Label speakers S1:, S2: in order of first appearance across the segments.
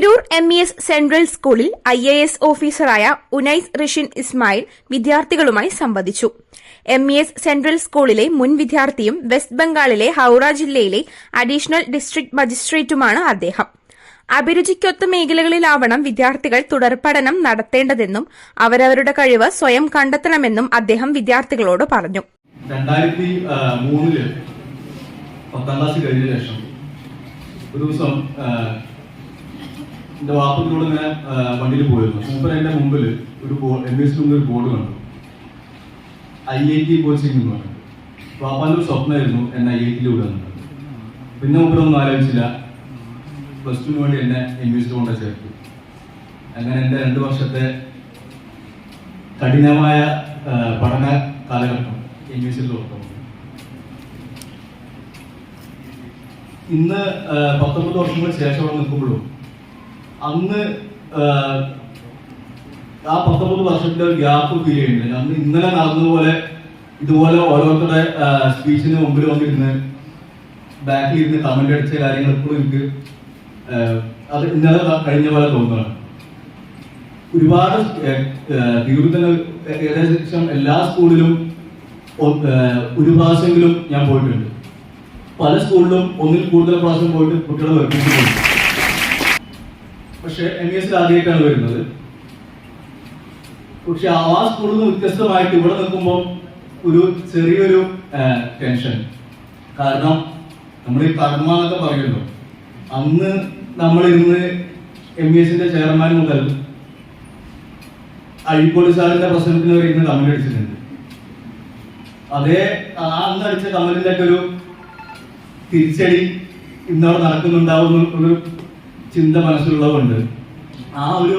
S1: Tirur M E S central സ്കൂളിൽ I A S ഓഫീസറായ ഉനൈസ് റിഷിൻ ഇസ്മായിൽ വിദ്യാർത്ഥികളുമായി സംവദിച്ചു. എം ഇ എസ് സെൻട്രൽ സ്കൂളിലെ മുൻ വിദ്യാർത്ഥിയും വെസ്റ്റ് ബംഗാളിലെ ഹൌറ ജില്ലയിലെ അഡീഷണൽ ഡിസ്ട്രിക്ട് മജിസ്ട്രേറ്റുമാണ് അദ്ദേഹം. അഭിരുചിക്കൊത്ത മേഖലകളിലാവണം വിദ്യാർത്ഥികൾ തുടർപഠനം നടത്തേണ്ടതെന്നും അവരവരുടെ കഴിവ് സ്വയം കണ്ടെത്തണമെന്നും അദ്ദേഹം വിദ്യാർത്ഥികളോട് പറഞ്ഞു.
S2: രണ്ടായിരത്തി മൂന്നിൽ പത്താം ക്ലാസ് കഴിഞ്ഞ ശേഷം ഒരു ദിവസം എന്റെ വാപ്പത്തിനോട് ഇങ്ങനെ വണ്ടിയിൽ പോയിരുന്നു. മൂപ്പർ എന്റെ മുമ്പിൽ ഒരു എന്നിട്ട് ഒരു ബോർഡ് കണ്ടു. ഐ ഐ ടി കോച്ചിങ് എന്ന് പറഞ്ഞു വാപ്പാന്റെ ഒരു സ്വപ്നമായിരുന്നു എന്നെ ഐ ഐ ടിയിൽ വിടുന്നത് പിന്നെ മൂപ്പരൊന്നും ആലോചിച്ചില്ല. പ്ലസ് ടുവിന് വേണ്ടി എന്നെ എം എസ് കൊണ്ട് ചേർത്തു. അങ്ങനെ എന്റെ രണ്ട് വർഷത്തെ കഠിനമായ പഠന കാലഘട്ടം എം എസ് തുറന്നു ഇന്ന് പത്തൊമ്പത് വർഷങ്ങൾക്ക് ശേഷം അവിടെ നിൽക്കുമ്പോഴും അന്ന് ആ, പത്തൊമ്പത് വർഷത്തിന്റെ ഒരു ഗ്യാപ്പ് ഫീൽ ചെയ്യുന്നുണ്ട്. അന്ന് ഇന്നലെ നടന്നതുപോലെ ഇതുപോലെ ഓരോരുത്തരുടെ സ്പീച്ചിന് മുമ്പിൽ വന്നിരുന്ന് ബാക്കിൽ ഇരുന്ന് കമന്റ് അടിച്ച കാര്യങ്ങൾ ഇപ്പോഴും എനിക്ക് അത് ഇന്നലെ കഴിഞ്ഞ പോലെ തോന്നുന്നതാണ് ഒരുപാട് തന്നെ ഏകദേശം എല്ലാ സ്കൂളിലും ഒരു പ്രാവശ്യമെങ്കിലും ഞാൻ പോയിട്ടുണ്ട്. പല സ്കൂളിലും ഒന്നിൽ കൂടുതൽ പ്രാവശ്യം പോയിട്ട് കുട്ടികളെ വെറുപ്പിച്ചിട്ടുണ്ട്. പക്ഷെ എം എസ് ആദ്യമായിട്ടാണ് വരുന്നത്. പക്ഷെ ആ സ്കൂളിൽ വ്യത്യസ്തമായിട്ട് ഇവിടെ നിൽക്കുമ്പോൾ ഒരു ചെറിയൊരു ടെൻഷൻ കാരണം നമ്മൾ ഈ കർമ്മ എന്നൊക്കെ പറയുമല്ലോ. അന്ന് നമ്മൾ ഇന്ന് എം എസിന്റെ ചെയർമാൻ മുതൽ അഴിക്കോട് സാറിന്റെ പ്രസംഗത്തിന് വരെ ഇന്ന് കമന്റ് അടിച്ചിട്ടുണ്ട്. അതേ അന്ന് അടിച്ച ഒക്കെ ഒരു തിരിച്ചടി ഇന്നവിടെ നടക്കുന്നുണ്ടാവുന്ന ഒരു ചിന്ത മനസ്സിലുള്ളതുകൊണ്ട് ആ ഒരു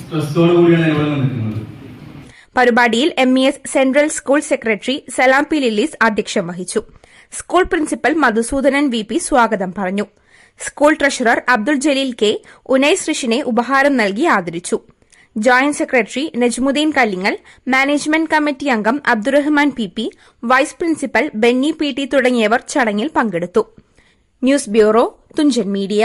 S2: സ്ട്രെസ്സോട് കൂടിയാണ് ഇവിടെ നിൽക്കുന്നത്.
S1: പരിപാടിയിൽ M E S central school secretary Salam P Lillis അധ്യക്ഷം വഹിച്ചു. School principal Madhusoodanan V P സ്വാഗതം പറഞ്ഞു. School treasurer Abdul Jaleel K Unais ഋഷിനെ ഉപഹാരം നൽകി ആദരിച്ചു. Joint secretary Najmudheen Kallingal management committee അംഗം Abdurahman P P vice principal Benny P T തുടങ്ങിയവർ ചടങ്ങിൽ പങ്കെടുത്തു. News bureau Thunchan media.